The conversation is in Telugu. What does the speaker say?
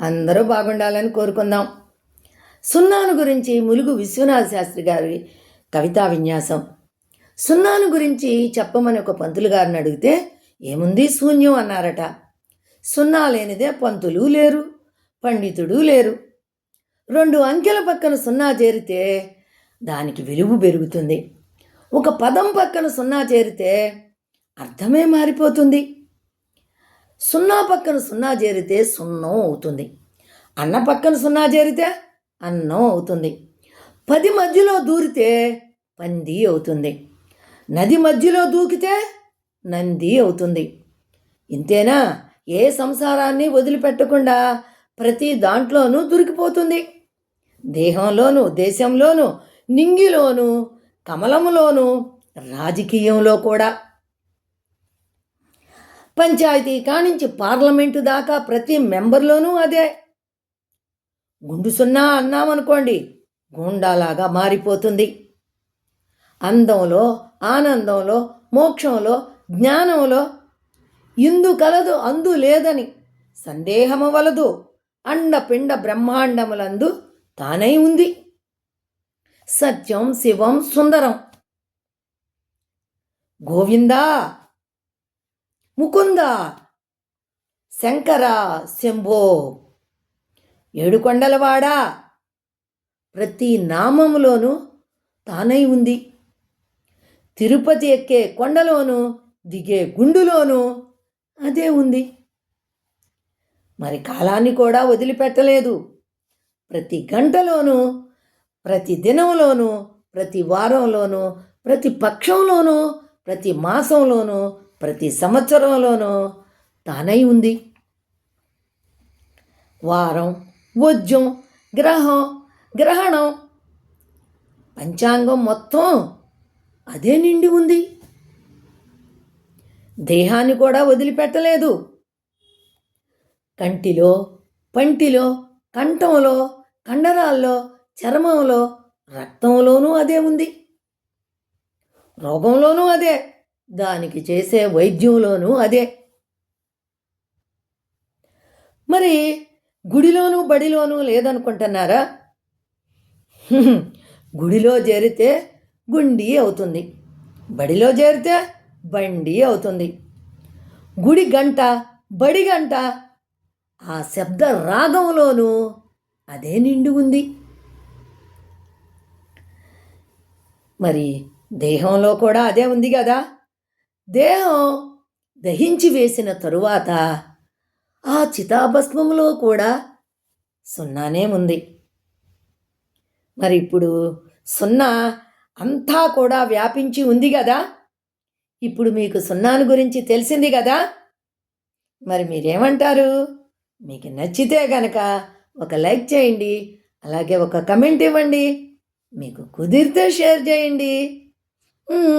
అందరూ బాగుండాలని కోరుకుందాం. సున్నాను గురించి ములుగు విశ్వనాథ శాస్త్రి గారి కవితా విన్యాసం. సున్నాను గురించి చెప్పమని ఒక పంతులు గారిని అడిగితే ఏముంది శూన్యం? అన్నారట. సున్నా లేనిదే పంతులు లేరు పండితుడు లేరు. రెండు అంకెల పక్కన సున్నా చేరితే దానికి విలువ పెరుగుతుంది. ఒక పదం పక్కన సున్నా చేరితే అర్థమే మారిపోతుంది. సున్నా పక్కన సున్నా చేరితే సున్నం అవుతుంది. అన్న పక్కన సున్నా చేరితే అన్నం అవుతుంది. పది మధ్యలో దూరితే పంది అవుతుంది. నది మధ్యలో దూకితే నంది అవుతుంది. ఇంతేనా? ఏ సంసారాన్ని వదిలిపెట్టకుండా ప్రతి దాంట్లోనూ దొరికిపోతుంది. దేహంలోను దేశంలోను నింగిలోను కమలములోను రాజకీయంలో కూడా. పంచాయతీ కానించి పార్లమెంటు దాకా ప్రతి మెంబర్లోనూ అదే. గుండు సున్నా అన్నామనుకోండి గుండాలాగా మారిపోతుంది. అందంలో ఆనందంలో మోక్షంలో జ్ఞానంలో ఇందు కలదు అందు లేదని సందేహము వలదు అండపిండ బ్రహ్మాండములందు తానై ఉంది. సత్యం శివం సుందరం. గోవిందా ముకుంద శంకర శంభో. ఏడుకొండలవాడా ప్రతి నామములోనూ తానై ఉంది. తిరుపతి ఎక్కే కొండలోను దిగే గుండులోను అదే ఉంది. మరి కాలాన్ని కూడా వదిలిపెట్టలేదు. ప్రతి గంటలోనూ ప్రతి దినంలోనూ ప్రతి వారంలోనూ ప్రతి పక్షంలోనూ ప్రతి మాసంలోనూ ప్రతి సంవత్సరంలోనూ తానై ఉంది. వారం వజ్యం గ్రహం గ్రహణం పంచాంగం మొత్తం అదే నిండి ఉంది. దేహాన్ని కూడా వదిలిపెట్టలేదు. కంటిలో పంటిలో కంఠంలో కండరాల్లో చర్మంలో రక్తంలోనూ అదే ఉంది. రోగంలోనూ అదే. దానికి చేసే వైద్యంలోనూ అదే. మరి గుడిలోనూ బడిలోనూ లేదనుకుంటున్నారా? గుడిలో చేరితే గుండి అవుతుంది. బడిలో చేరితే బండి అవుతుంది. గుడి గంట బడి గంట ఆ శబ్ద రాగంలోనూ అదే నిండి ఉంది. మరి దేహంలో కూడా అదే ఉంది కదా? దేహం దహించి వేసిన తరువాత ఆ చితాభస్మంలో కూడా సున్నానే ఉంది. మరి ఇప్పుడు సున్నా అంతా కూడా వ్యాపించి ఉంది కదా ఇప్పుడు మీకు సున్నాను గురించి తెలిసింది కదా మరి మీరేమంటారు? మీకు నచ్చితే గనక ఒక లైక్ చేయండి అలాగే ఒక కమెంట్ ఇవ్వండి మీకు కుదిరితే షేర్ చేయండి.